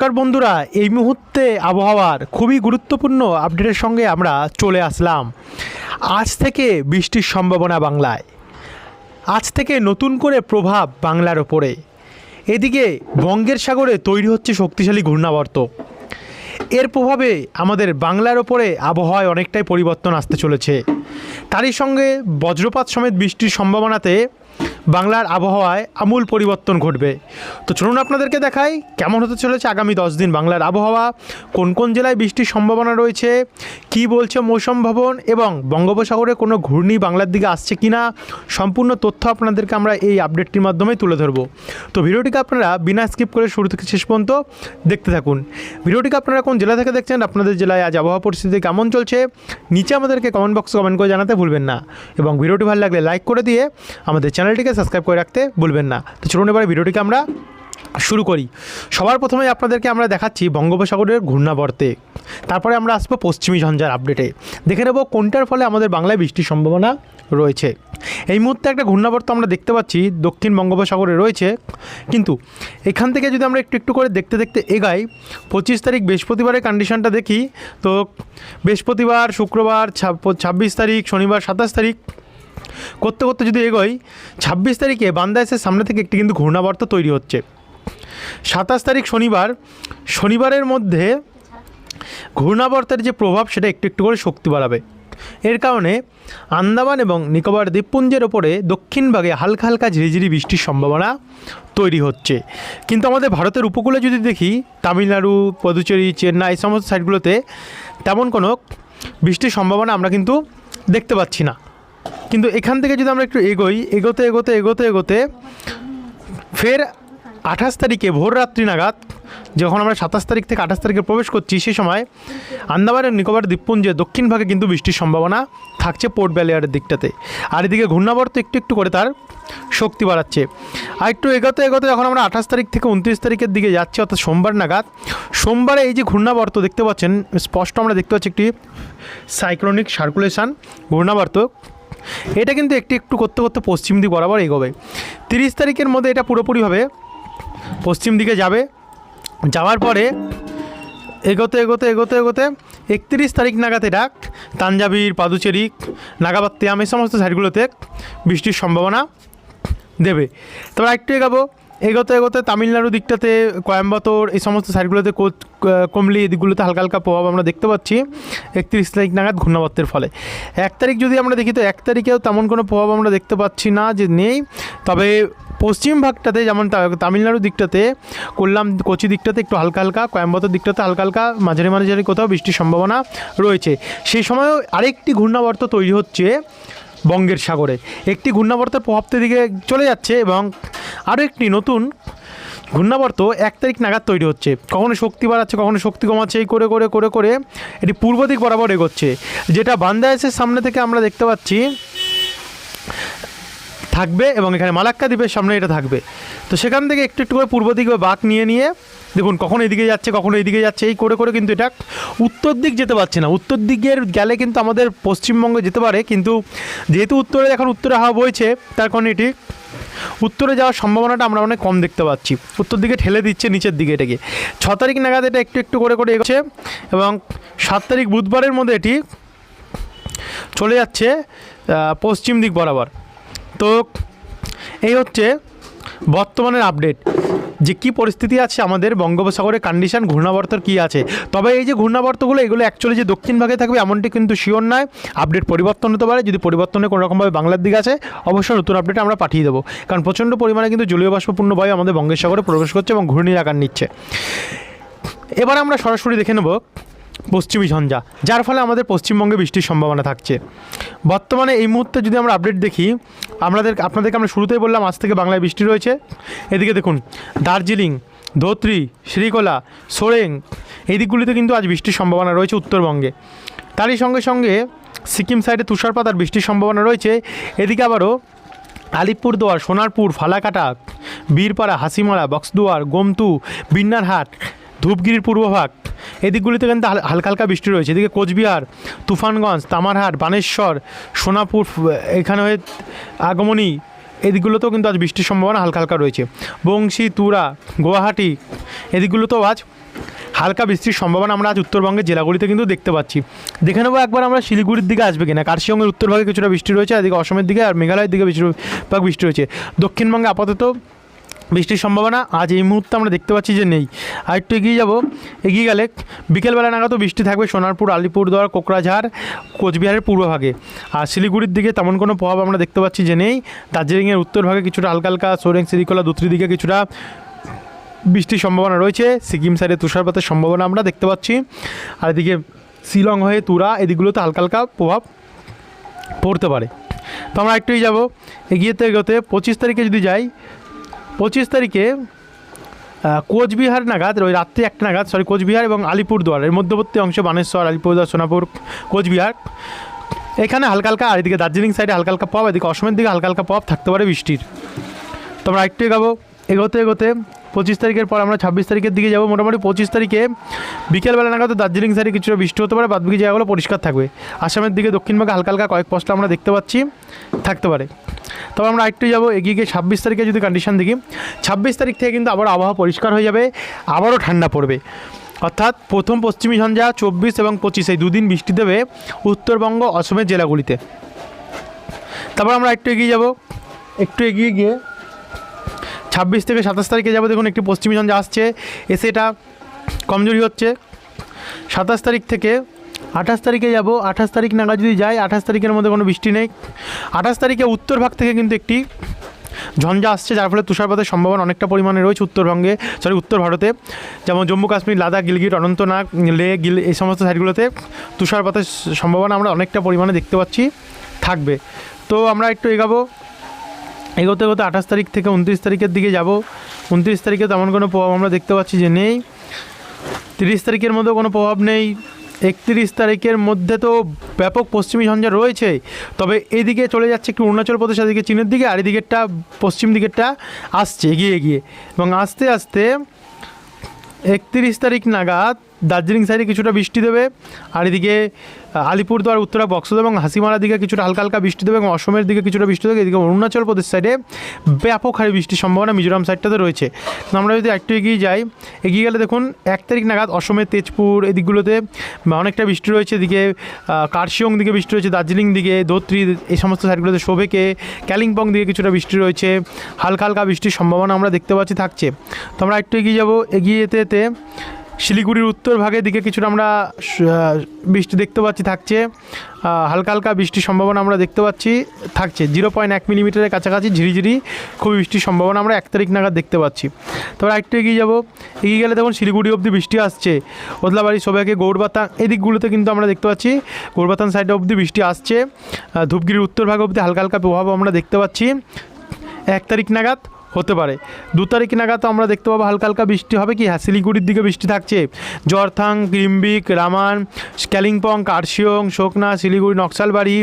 নমস্কার বন্ধুরা, এই মুহূর্তে আবহাওয়ার খুবই গুরুত্বপূর্ণ আপডেটের সঙ্গে আমরা চলে আসলাম। আজ থেকে বৃষ্টির সম্ভাবনা বাংলায়। আজ থেকে নতুন করে প্রভাব বাংলার ওপরে। এদিকে বঙ্গের সাগরে তৈরি হচ্ছে শক্তিশালী ঘূর্ণাবর্ত। এর প্রভাবে আমাদের বাংলার ওপরে আবহাওয়ায় অনেকটাই পরিবর্তন আসতে চলেছে। তারই সঙ্গে বজ্রপাত সমেত বৃষ্টির সম্ভাবনাতে বাংলার আবহাওয়ায় আমূল পরিবর্তন ঘটবে। তো চলুন আপনাদেরকে দেখাই কেমন হতে চলেছে আগামী দশ দিন বাংলার আবহাওয়া, কোন কোন জেলায় বৃষ্টির সম্ভাবনা রয়েছে, কি বলছে মৌসুম ভবন এবং বঙ্গোপসাগরে কোনো ঘূর্ণি বাংলার দিকে আসছে কি না সম্পূর্ণ তথ্য আপনাদেরকে আমরা এই আপডেটটির মাধ্যমে তুলে ধরবো। তো ভিডিওটিকে আপনারা বিনা স্কিপ করে শুরু থেকে শেষ পর্যন্ত দেখতে থাকুন। ভিডিওটিকে আপনারা কোন জেলা থেকে দেখছেন, আপনাদের জেলায় আজ আবহাওয়া পরিস্থিতি কেমন চলছে, নিচে আমাদেরকে কমেন্ট বক্সে কমেন্ট করে জানাতে ভুলবেন না। এবং ভিডিওটি ভালো লাগলে লাইক করে দিয়ে আমাদের চ্যানেলটিকে সাবস্ক্রাইব করে রাখতে ভুলবেন না। তো চলুন এবার ভিডিওটিকে আমরা শুরু করি। সবার প্রথমে আপনাদেরকে আমরা দেখাচ্ছি বঙ্গোপসাগরের ঘূর্ণাবর্তে। তারপরে আমরা আসব পশ্চিমী ঝঞ্ঝার আপডেটে দেখে নেব কোনটার ফলে আমাদের বাংলায় বৃষ্টির সম্ভাবনা রয়েছে। এই মুহূর্তে একটা ঘূর্ণাবর্ত আমরা দেখতে পাচ্ছি, দক্ষিণ বঙ্গোপসাগরে রয়েছে। কিন্তু এখান থেকে যদি আমরা একটু একটু করে দেখতে দেখতে এগাই, পঁচিশ তারিখ বৃহস্পতিবারের কন্ডিশনটা দেখি, তো বৃহস্পতিবার, শুক্রবার ছাব- ছাব্বিশ তারিখ, শনিবার, সাতাশ তারিখ করতে করতে যদি এগোই, ছাব্বিশ তারিখে বান্দাইসের সামনে থেকে একটি কিন্তু ঘূর্ণাবর্ত তৈরি হচ্ছে। সাতাশ তারিখ শনিবার, শনিবারের মধ্যে ঘূর্ণাবর্তের যে প্রভাব সেটা একটু একটু করে শক্তি বাড়াবে। এর কারণে আন্দামান এবং নিকোবর দ্বীপপুঞ্জের ওপরে দক্ষিণ ভাগে হালকা হালকা ঝিরিঝিরি বৃষ্টির সম্ভাবনা তৈরি হচ্ছে। কিন্তু আমাদের ভারতের উপকূলে যদি দেখি, তামিলনাড়ু, পদুচেরি, চেন্নাই, এই সমস্ত সাইডগুলোতে তেমন কোনো বৃষ্টির সম্ভাবনা আমরা কিন্তু দেখতে পাচ্ছি না। কিন্তু এখান থেকে যদি আমরা একটু এগোই, এগোতে এগোতে এগোতে এগোতে, ফের আঠাশ তারিখে ভোর রাত্রি নাগাদ, যখন আমরা সাতাশ তারিখ থেকে আঠাশ তারিখে প্রবেশ করছি সেই সময় আন্দামান নিকোবর দ্বীপপুঞ্জে দক্ষিণ ভাগে কিন্তু বৃষ্টির সম্ভাবনা থাকছে পোর্ট ব্যালিয়ারের দিকটাতে। আর এদিকে ঘূর্ণাবর্ত একটু একটু করে তার শক্তি বাড়াচ্ছে। আর একটু এগোতে এগোতে যখন আমরা আঠাশ তারিখ থেকে উনত্রিশ তারিখের দিকে যাচ্ছি, অর্থাৎ সোমবার নাগাদ, সোমবারে এই যে ঘূর্ণাবর্ত দেখতে পাচ্ছেন, স্পষ্ট আমরা দেখতে পাচ্ছি একটি সাইক্লোনিক সার্কুলেশন ঘূর্ণাবর্ত। এটা কিন্তু একটু একটু করতে করতে পশ্চিম দিক বরাবর এগোবে। তিরিশ তারিখের মধ্যে এটা পুরোপুরিভাবে পশ্চিম দিকে যাবে। যাওয়ার পরে এগোতে এগোতে এগোতে এগোতে একত্রিশ তারিখ নাগাদ এটা তাঞ্জাবির পাদুচেরি, নাগাবাত্তিয়াম এই সমস্ত সাইডগুলোতে বৃষ্টির সম্ভাবনা দেবে। তারপর একটু এগাবো। এগোতে এগোতে তামিলনাড়ু দিকটাতে কোয়েম্বাতোর এই সমস্ত সাইডগুলোতে কমলি এদিকগুলোতে হালকা হালকা প্রভাব আমরা দেখতে পাচ্ছি। একত্রিশ তারিখ নাগাদ ঘূর্ণাবর্তের ফলে। এক তারিখ যদি আমরা দেখি, তো এক তারিখেও তেমন কোনো প্রভাব আমরা দেখতে পাচ্ছি না যে নেই। তবে পশ্চিম ভাগটাতে যেমন তামিলনাড়ু দিকটাতে, কোল্লাম কোচি দিকটাতে একটু হালকা হালকা কোয়েম্বাতোর দিকটাতে হালকা হালকা, মাঝারি মাঝারি কোথাও বৃষ্টির সম্ভাবনা রয়েছে। সেই সময়ও আরেকটি ঘূর্ণাবর্ত তৈরি হচ্ছে। বঙ্গের সাগরে। একটি ঘূর্ণাবর্তের প্রভাবতের দিকে চলে যাচ্ছে এবং আরও একটি নতুন ঘূর্ণাবর্ত এক তারিখ নাগাদ তৈরি হচ্ছে। কখনো শক্তি বাড়াচ্ছে, কখনো শক্তি কমাচ্ছে, এই করে করে করে করে এটি পূর্ব দিক বরাবর এগোচ্ছে। যেটা বান্দায়াসের সামনে থেকে আমরা দেখতে পাচ্ছি থাকবে এবং এখানে মালাক্কা দ্বীপের সামনে এটা থাকবে। তো সেখান থেকে একটু একটু করে পূর্ব দিকে বাঁক নিয়ে নিয়ে, দেখুন কখনো এদিকে যাচ্ছে, কখনো এদিকে যাচ্ছে, এই করে করে কিন্তু এটা উত্তর দিক যেতে পারছে না। উত্তর দিকের গেলে কিন্তু আমাদের পশ্চিমবঙ্গে যেতে পারে, কিন্তু যেহেতু উত্তরে এখন উত্তরে হাওয়া বইছে, তার কারণে এটি উত্তরে যাওয়ার সম্ভাবনাটা আমরা অনেক কম দেখতে পাচ্ছি। উত্তর দিকে ঠেলে দিচ্ছে নিচের দিকে এটাকে। ছ তারিখ নাগাদ এটা একটু একটু করে করে এগোচ্ছে এবং সাত তারিখ বুধবারের মধ্যে এটি চলে যাচ্ছে পশ্চিম দিক বরাবর। তো এই হচ্ছে বর্তমানের আপডেট যে কী পরিস্থিতি আছে আমাদের বঙ্গোপসাগরের কন্ডিশন ঘূর্ণাবর্তর কী আছে? তবে এই যে ঘূর্ণাবর্তগুলো, এগুলো অ্যাকচুয়ালি যে দক্ষিণ ভাগে থাকবে, এমনটি কিন্তু শিওর নয়। আপডেট পরিবর্তন হতে পারে। যদি পরিবর্তনে কোনো রকমভাবে বাংলার দিকে আছে, অবশ্যই নতুন আপডেট আমরা পাঠিয়ে দেবো। কারণ প্রচণ্ড পরিমাণে কিন্তু জলীয় বাষ্পপূর্ণ বায়ু আমাদের বঙ্গোপসাগরে প্রবেশ করছে এবং ঘূর্ণির আকার নিচ্ছে। এবার আমরা সরাসরি দেখে নেব পশ্চিমী ঝঞ্ঝা, যার ফলে আমাদের পশ্চিমবঙ্গে বৃষ্টির সম্ভাবনা থাকছে। বর্তমানে এই মুহূর্তে যদি আমরা আপডেট দেখি, আমাদের, আপনাদেরকে আমরা শুরুতেই বললাম, আজ থেকে বাংলায় বৃষ্টি রয়েছে। এদিকে দেখুন, দার্জিলিং, ধোত্রি, শ্রীকোলা, সোরেং, এই দিকগুলিতে কিন্তু আজ বৃষ্টির সম্ভাবনা রয়েছে উত্তরবঙ্গে। তারই সঙ্গে সঙ্গে সিকিম সাইডে তুষারপাত আর বৃষ্টির সম্ভাবনা রয়েছে। এদিকে আবারও আলিপুরদুয়ার, সোনারপুর, ফালাকাটা, বীরপাড়া হাসিমারা বক্সদুয়ার, গোমতু, বিন্নারহাট ধূপগিরির পূর্বভাগ। এদিকগুলিতে কিন্তু হাল- হালকা হালকা বৃষ্টি রয়েছে। এদিকে কোচবিহার, তুফানগঞ্জ, তামারহাট, বানেশ্বর, সোনাপুর এখানে হয়ে আগমনী, এদিকগুলোতেও কিন্তু আজ বৃষ্টির সম্ভাবনা হালকা হালকা রয়েছে। বংশী, তুরা, গুয়াহাটি, এদিকগুলোতেও আজ হালকা বৃষ্টির সম্ভাবনা আমরা আজ উত্তরবঙ্গের জেলাগুলিতে কিন্তু দেখতে পাচ্ছি। দেখে নেব একবার আমরা শিলিগুড়ির দিকে আসবে কিনা। কার্শিয়ংয়ের উত্তরভাগে কিছুটা বৃষ্টি রয়েছে, এদিকে অসমের দিকে আর মেঘালয়ের দিকে বেশিরভাগ বৃষ্টি রয়েছে। দক্ষিণবঙ্গে আপাতত বৃষ্টির সম্ভাবনা আজ এই মুহূর্তে আমরা দেখতে পাচ্ছি যে নেই। আর একটু এগিয়ে যাব। এগিয়ে গেলে বিকেলবেলা নাগাদও বৃষ্টি থাকবে সোনারপুর, আলিপুরদুয়ার, কোকরাঝাড়, কোচবিহারের পূর্বভাগে আর শিলিগুড়ির দিকে তেমন কোনো প্রভাব আমরা দেখতে পাচ্ছি যে নেই। দার্জিলিংয়ের উত্তরভাগে কিছুটা হালকা হালকা সোরেং সিরিকলা দুত্রি দিকে কিছুটা বৃষ্টির সম্ভাবনা রয়েছে। সিকিম সাইডে তুষারপাতের সম্ভাবনা আমরা দেখতে পাচ্ছি। আর এদিকে শিলং হয়ে তুরা, এদিকগুলোতে হালকা হালকা প্রভাব পড়তে পারে। তো আমরা একটুই যাব। এগিয়েতে এগোতে পঁচিশ তারিখে যদি যাই পঁচিশ তারিখে কোচবিহার নাগাদ, ওই রাত্রি একটা নাগাদ সরি কোচবিহার এবং আলিপুরদুয়ার, এর মধ্যবর্তী অংশ বানেশ্বর, আলিপুরদুয়ার, সোনাপুর, কোচবিহার। এখানে হালকা হালকা, আর এদিকে দার্জিলিং সাইডে হালকা হালকা পপ, এদিকে অসমের দিকে হালকা হালকা পপ থাকতে পারে বৃষ্টির। তোমরা একটু এগাবো, এগোতে এগোতে পঁচিশ তারিখের পর আমরা ছাব্বিশ তারিখের দিকে যাব। মোটামুটি পঁচিশ তারিখে বিকেলবেলা নাগাদ দার্জিলিং সাইডে কিছুটা বৃষ্টি হতে পারে, বাদবাকি জায়গাগুলো পরিষ্কার থাকবে। আসামের দিকে দক্ষিণবঙ্গে হালকা হালকা কয়েক পশলা আমরা দেখতে পাচ্ছি, থাকতে পারে। তবে আমরা একটু যাব, এগিয়ে গিয়ে ছাব্বিশ তারিখে যদি কন্ডিশন দেখি, ছাব্বিশ তারিখ থেকে কিন্তু আবার আবহাওয়া পরিষ্কার হয়ে যাবে, আবারও ঠান্ডা পড়বে। অর্থাৎ প্রথম পশ্চিমী ঝঞ্ঝা চব্বিশ এবং পঁচিশ, এই দুদিন বৃষ্টি দেবে উত্তরবঙ্গ, অসমের জেলাগুলিতে। তারপর আমরা একটু এগিয়ে যাব, একটু এগিয়ে গিয়ে ছাব্বিশ থেকে সাতাশ তারিখে যাব দেখুন, একটি পশ্চিমী ঝঞ্ঝা আসছে। এসে এটা কমজোরি হচ্ছে। সাতাশ তারিখ থেকে আঠাশ তারিখে যাব। আঠাশ তারিখ নাগাদ যদি যাই, আঠাশ তারিখের মধ্যে কোনো বৃষ্টি নেই। আঠাশ তারিখে উত্তর ভাগ থেকে কিন্তু একটি ঝঞ্ঝা আসছে, যার ফলে তুষারপাতের সম্ভাবনা অনেকটা পরিমাণে রয়েছে উত্তরবঙ্গে, সরি, উত্তর ভারতে। যেমন জম্মু কাশ্মীর, লাদাখ, গিলগিট, অনন্তনাগ, লে, গিল, এই সমস্ত সাইডগুলোতে তুষারপাতের সম্ভাবনা আমরা অনেকটা পরিমাণে দেখতে পাচ্ছি, থাকবে। তো আমরা একটু এগাবো। এগোতে এগোতে আঠাশ তারিখ থেকে উনত্রিশ তারিখের দিকে যাব। উনত্রিশ তারিখে তেমন কোনো প্রভাব আমরা দেখতে পাচ্ছি যে নেই। তিরিশ তারিখের মধ্যে কোনো প্রভাব নেই। একত্রিশ তারিখের মধ্যে তো ব্যাপক পশ্চিমী ঝঞ্ঝা রয়েছে। তবে এদিকে চলে যাচ্ছে একটু অরুণাচল প্রদেশ, এদিকে চীনের দিকে, আর এদিকেরটা পশ্চিম দিকেরটা আসছে, এগিয়ে এগিয়ে। এবং আস্তে আস্তে একত্রিশ তারিখ নাগাদ দার্জিলিং সাইডে কিছুটা বৃষ্টি দেবে, আর এদিকে আলিপুরদুয়ার, উত্তরা, বক্সদ এবং হাসিমারার দিকে কিছুটা হালকা হালকা বৃষ্টি দেবে এবং অসমের দিকে কিছুটা বৃষ্টি দেবে। এদিকে অরুণাচল প্রদেশ সাইডে ব্যাপক হারে বৃষ্টির সম্ভাবনা মিজোরাম সাইডটাতে রয়েছে। তো আমরা যদি একটু এগিয়ে যাই, এগিয়ে গেলে দেখুন, এক তারিখ নাগাদ অসমের তেজপুর এদিকগুলোতে অনেকটা বৃষ্টি রয়েছে। এদিকে কার্শিয়ং দিকে বৃষ্টি রয়েছে, দার্জিলিং দিকে, ধোত্রি এই সমস্ত সাইডগুলোতে শোভেকে কালিম্পং দিকে কিছুটা বৃষ্টি রয়েছে। হালকা হালকা বৃষ্টির সম্ভাবনা আমরা দেখতে পাচ্ছি থাকছে। তো আমরা একটু এগিয়ে যাব, এগিয়ে যেতে যেতে শিলিগুড়ির উত্তর ভাগের দিকে কিছুটা আমরা বৃষ্টি দেখতে পাচ্ছি, থাকছে। হালকা হালকা বৃষ্টির সম্ভাবনা আমরা দেখতে পাচ্ছি, থাকছে। জিরো পয়েন্ট এক মিলিমিটারের কাছাকাছি ঝিরিঝিরি খুবই বৃষ্টির সম্ভাবনা আমরা এক তারিখ নাগাদ দেখতে পাচ্ছি। তারপর একটু এগিয়ে যাব। এগিয়ে গেলে দেখুন শিলিগুড়ি অবধি বৃষ্টি আসছে। ওদলাবাড়ি সবাইকে গৌরবাতা এই দিকগুলোতে কিন্তু আমরা দেখতে পাচ্ছি গৌরবাতান সাইডে অবধি বৃষ্টি আসছে। ধূপগিরির উত্তর ভাগ অবধি হালকা হালকা প্রভাব আমরা দেখতে পাচ্ছি। এক তারিখ নাগাদ হতে পারে। দু তারিখ নাগাদ আমরা দেখতে পাবো হালকা হালকা বৃষ্টি হবে কি? হ্যাঁ শিলিগুড়ির দিকে বৃষ্টি থাকছে। জরথাং, গ্রিমবিক রামান কালিম্পং কার্শিয়ং, শোকনা, শিলিগুড়ি, নকশালবাড়ি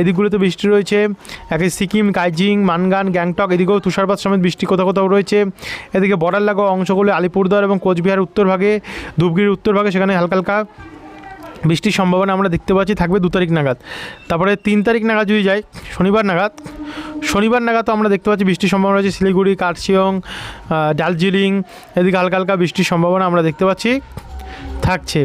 এদিকগুলোতে বৃষ্টি রয়েছে। একে সিকিম, কাইজিং, মানগান, গ্যাংটক এদিকেও তুষারপাত সমেত বৃষ্টি কোথাও কোথাও রয়েছে। এদিকে বর্ডার লাগোয়া অংশগুলো আলিপুরদুয়ার এবং কোচবিহার উত্তর ভাগে ধূপগিরির উত্তর ভাগে সেখানে হালকা হালকা বৃষ্টির সম্ভাবনা আমরা দেখতে পাচ্ছি, থাকবে দু তারিখ নাগাদ। তারপরে তিন তারিখ নাগাদ যদি যাই, শনিবার নাগাদ শনিবার নাগাদ আমরা দেখতে পাচ্ছি বৃষ্টির সম্ভাবনা রয়েছে। শিলিগুড়ি, কার্শিয়ং দার্জিলিং, এদিকে হালকা হালকা বৃষ্টির সম্ভাবনা আমরা দেখতে পাচ্ছি, থাকছে।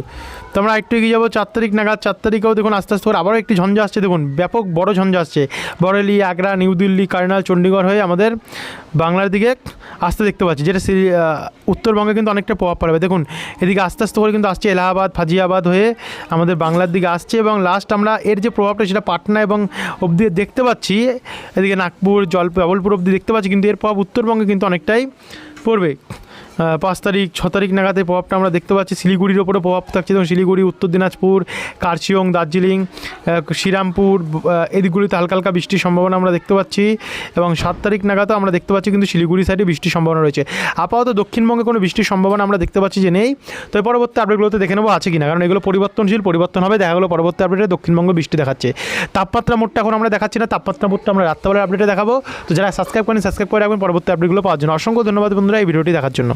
তো আমরা একটু এগিয়ে যাব চার তারিখ নাগাদ চার তারিখেও দেখুন আস্তে আস্তে করে আবারও একটি ঝঞ্ঝা আসছে। দেখুন, ব্যাপক বড় ঝঞ্ঝা আসছে। বরেলি, আগ্রা, নিউ দিল্লি কার্নাল চণ্ডীগড় হয়ে আমাদের বাংলার দিকে আসতে দেখতে পাচ্ছি, যেটা উত্তরবঙ্গে কিন্তু অনেকটা প্রভাব পড়বে। দেখুন, এদিকে আস্তে আস্তে করে কিন্তু আসছে এলাহাবাদ, ফাজিয়াবাদ হয়ে আমাদের বাংলার দিকে আসছে এবং লাস্ট আমরা এর যে প্রভাবটা সেটা পাটনা এবং অবধি দেখতে পাচ্ছি, এদিকে নাগপুর জল জবলপুর অবধি দেখতে পাচ্ছি, কিন্তু এর প্রভাব উত্তরবঙ্গে কিন্তু অনেকটাই পড়বে। পাঁচ তারিখ, ছ তারিখ নাগাদ প্রভাবটা আমরা দেখতে পাচ্ছি। শিলিগুড়ির ওপরে প্রভাব থাকছে। যেমন শিলিগুড়ি, উত্তর দিনাজপুর, কার্শিয়ং, দার্জিলিং শ্রীরামপুর এদিকগুলিতে হালকা হালকা বৃষ্টির সম্ভাবনা আমরা দেখতে পাচ্ছি এবং সাত তারিখ নাগাদও আমরা দেখতে পাচ্ছি কিন্তু শিলিগুড়ি সাইডে বৃষ্টির সম্ভাবনা রয়েছে। আপাতত দক্ষিণবঙ্গে কোনো বৃষ্টির সম্ভাবনা আমরা দেখতে পাচ্ছি যে নেই। তো পরবর্তী আপডেটগুলোতে দেখে নেব আছে কিনা, কারণ এগুলো পরিবর্তনশীল, পরিবর্তন হবে, দেখা গেলো পরবর্তী আপডেটে দক্ষিণবঙ্গে বৃষ্টি দেখাচ্ছে। তাপমাত্রা মোটটা এখন আমরা দেখাচ্ছি না, তাপমাত্রা মোটটা আমরা রাত্রেবেলার আপডেটে দেখাবো। তো যারা সাবস্ক্রাইব করেন সাবস্ক্রাইব করে রাখবেন, পরবর্তী আপডেটগুলো পাওয়ার জন্য। অসংখ্য ধন্যবাদ বন্ধুরা এই ভিডিওটি দেখার জন্য।